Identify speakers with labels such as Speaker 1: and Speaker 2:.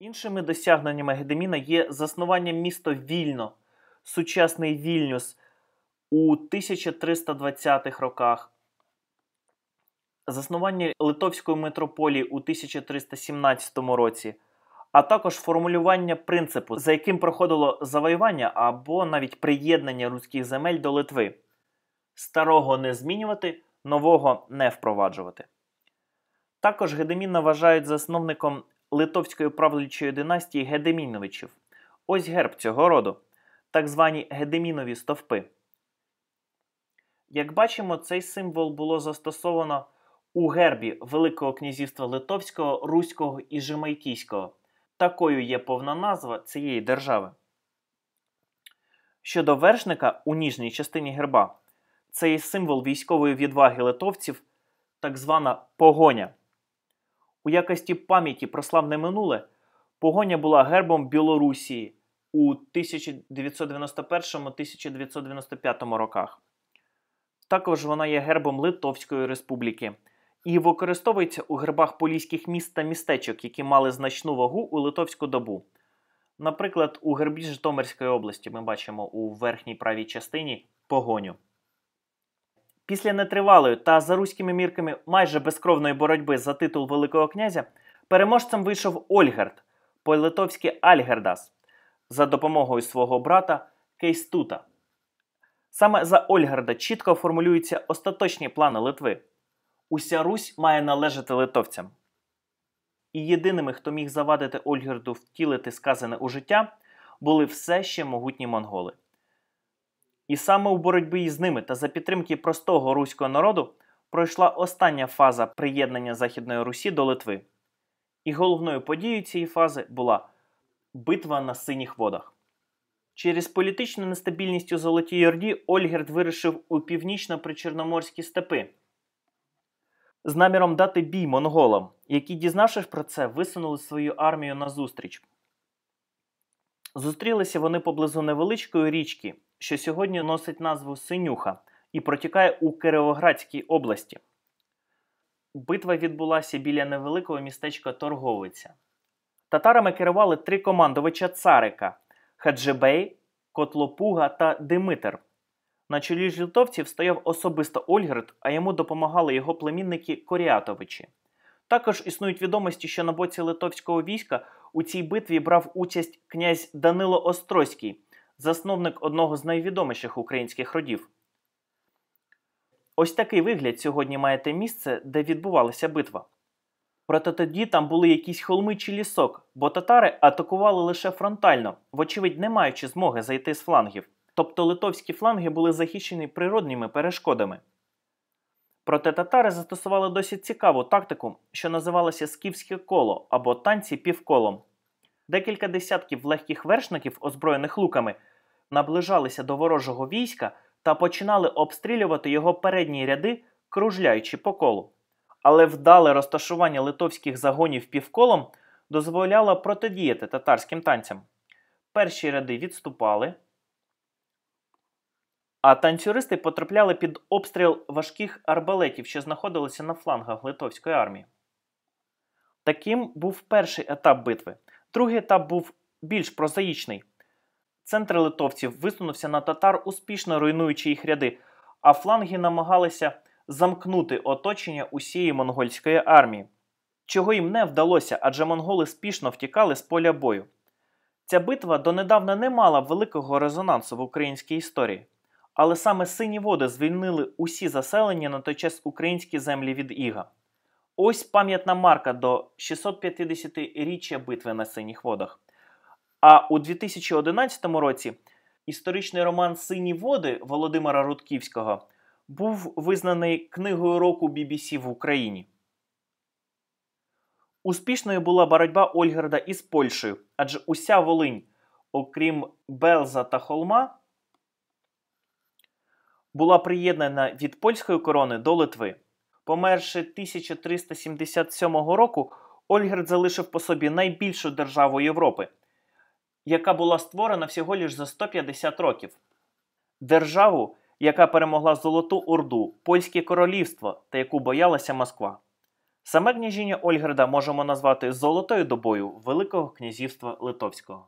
Speaker 1: Іншими досягненнями Гедеміна є заснування міста Вільно, сучасний Вільнюс у 1320-х роках, заснування Литовської митрополії у 1317 році, а також формулювання принципу, за яким проходило завоювання або навіть приєднання руських земель до Литви. Старого не змінювати, нового не впроваджувати. Також Гедеміна вважають засновником литовської правлячої династії Гедеміновичів. Ось герб цього роду, так звані Гедемінові стовпи. Як бачимо, цей символ було застосовано у гербі Великого князівства Литовського, Руського і Жемайкійського. Такою є повна назва цієї держави. Щодо вершника у ніжній частині герба, це є символ військової відваги литовців, так звана погоня. У якості пам'яті про славне минуле погоня була гербом Білорусії у 1991-1995 роках. Також вона є гербом Литовської Республіки і використовується у гербах поліських міст та містечок, які мали значну вагу у литовську добу. Наприклад, у гербі Житомирської області ми бачимо у верхній правій частині погоню. Після нетривалої та за руськими мірками майже безкровної боротьби за титул Великого князя переможцем вийшов Ольгерд, по-литовськи Альгердас, за допомогою свого брата Кейстута. Саме за Ольгерда чітко формулюються остаточні плани Литви. Уся Русь має належати литовцям. І єдиними, хто міг завадити Ольгерду втілити сказане у життя, були все ще могутні монголи. І саме у боротьбі із ними та за підтримки простого руського народу пройшла остання фаза приєднання Західної Русі до Литви. І головною подією цієї фази була битва на синіх водах. Через політичну нестабільність у Золотій Орді Ольгерд вирішив у північно-причорноморські степи з наміром дати бій монголам, які, дізнавшись про це, висунули свою армію назустріч. Зустрілися вони поблизу невеличкої річки, що сьогодні носить назву Синюха і протікає у Кировоградській області. Битва відбулася біля невеликого містечка Торговиця. Татарами керували три командувача царика Хаджибей, Котлопуга та Димитр. На чолі ж литовців стояв особисто Ольгерд, а йому допомагали його племінники Коріатовичі. Також існують відомості, що на боці литовського війська у цій битві брав участь князь Данило Острозький, засновник одного з найвідоміших українських родів. Ось такий вигляд сьогодні має те місце, де відбувалася битва. Проте тоді там були якісь холми чи лісок, бо татари атакували лише фронтально, вочевидь, не маючи змоги зайти з флангів. Тобто литовські фланги були захищені природніми перешкодами. Проте татари застосували досить цікаву тактику, що називалася скіфське коло або танці півколом. Декілька десятків легких вершників, озброєних луками, наближалися до ворожого війська та починали обстрілювати його передні ряди, кружляючи по колу. Але вдале розташування литовських загонів півколом дозволяло протидіяти татарським танцям. Перші ряди відступали, а танцюристи потрапляли під обстріл важких арбалетів, що знаходилися на флангах литовської армії. Таким був перший етап битви. Другий етап був більш прозаїчний. Центр литовців висунувся на татар, успішно руйнуючи їх ряди, а фланги намагалися замкнути оточення усієї монгольської армії, чого їм не вдалося, адже монголи спішно втікали з поля бою. Ця битва донедавна не мала великого резонансу в українській історії, але саме сині води звільнили усі заселення на той час українські землі від Іга. Ось пам'ятна марка до 650-річчя битви на синіх водах. А у 2011 році історичний роман Сині води Володимира Рудківського був визнаний книгою року BBC в Україні. Успішною була боротьба Ольгерда із Польщею, адже уся Волинь, окрім Белза та Холма, була приєднана від польської корони до Литви. Померши 1377 року, Ольгерд залишив по собі найбільшу державу Європи, яка була створена всього лиш за 150 років. Державу, яка перемогла Золоту Орду, Польське королівство та яку боялася Москва. Саме княжіння Ольгерда можемо назвати золотою добою Великого князівства Литовського.